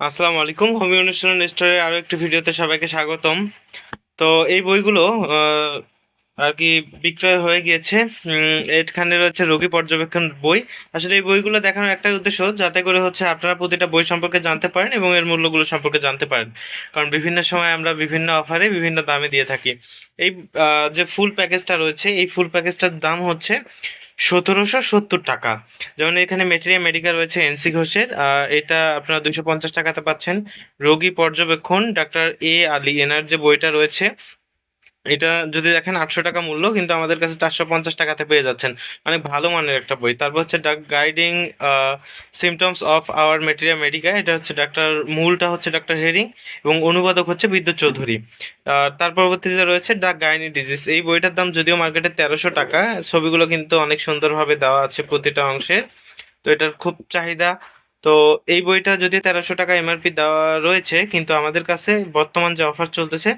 আসসালামু আলাইকুম। হোমি অনুশীলন স্টোরের আরও একটি ভিডিওতে সবাইকে স্বাগতম। তো এই বইগুলো আর কি বিক্রয় হয়ে গিয়েছে। এখানে রয়েছে রোগী পর্যবেক্ষণ বই। আসলে এই বইগুলো দেখানোর একটাই উদ্দেশ্য, যাতে করে হচ্ছে আপনারা প্রতিটা বই সম্পর্কে জানতে পারেন এবং এর মূল্যগুলো সম্পর্কে জানতে পারেন। কারণ বিভিন্ন সময় আমরা বিভিন্ন অফারে বিভিন্ন দামে দিয়ে থাকি। এই যে ফুল প্যাকেজটা রয়েছে, এই ফুল প্যাকেজটার দাম হচ্ছে সতেরোশো সত্তর টাকা। যেমন এখানে মেটেরিয়া মেডিকেল রয়েছে, এনসি ঘোষের। এটা আপনারা দুশো পঞ্চাশ টাকাতে পাচ্ছেন। রোগী পর্যবেক্ষণ, ডাক্তার এ আলী, এনার যে বইটা রয়েছে এটা যদি দেখেন আটশো টাকা মূল্য, কিন্তু আমাদের কাছে চারশো পঞ্চাশ টাকাতে পেয়ে যাচ্ছেন। অনেক ভালো মানের একটা বই। তারপর হচ্ছে ডাক guiding symptoms of our materia medica এটা হচ্ছে ডাক্তার মূলটা হচ্ছে ডাক্তার হেরিং এবং অনুবাদক হচ্ছে বিদ্যুৎ চৌধুরী। তার পরবর্তীতে রয়েছে ডাক গাইনি ডিজিজ এই বইটার দাম যদিও মার্কেটে তেরোশো টাকা, ছবিগুলো কিন্তু অনেক সুন্দরভাবে দেওয়া আছে প্রতিটা অংশে। তো এটার খুব চাহিদা। তো এই বইটা যদি তেরোশো টাকা এমআরপি দেওয়া রয়েছে, কিন্তু আমাদের কাছে বর্তমান যে অফার চলতেছে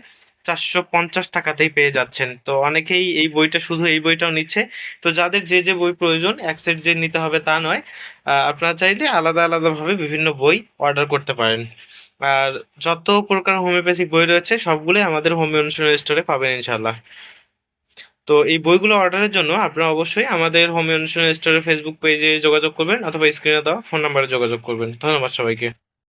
চারশো পঞ্চাশ টাকাতেই পেয়ে যাচ্ছেন। তো অনেকেই এই বইটা শুধু এই বইটাও নিচ্ছে। তো যাদের যে যে বই প্রয়োজন, এক সেট যে নিতে হবে তা নয়। আপনারা চাইলে আলাদা আলাদাভাবে বিভিন্ন বই অর্ডার করতে পারেন। আর যত প্রকার হোমিওপ্যাথিক বই রয়েছে, সবগুলোই আমাদের হোমিও অনুশীলন স্টোরে পাবেন ইনশাল্লাহ তো এই বইগুলো অর্ডারের জন্য আপনারা অবশ্যই আমাদের হোমিও অনুশীলন স্টোরের ফেসবুক পেজে যোগাযোগ করবেন, অথবা স্ক্রিনে দেওয়া ফোন নাম্বারে যোগাযোগ করবেন। ধন্যবাদ সবাইকে।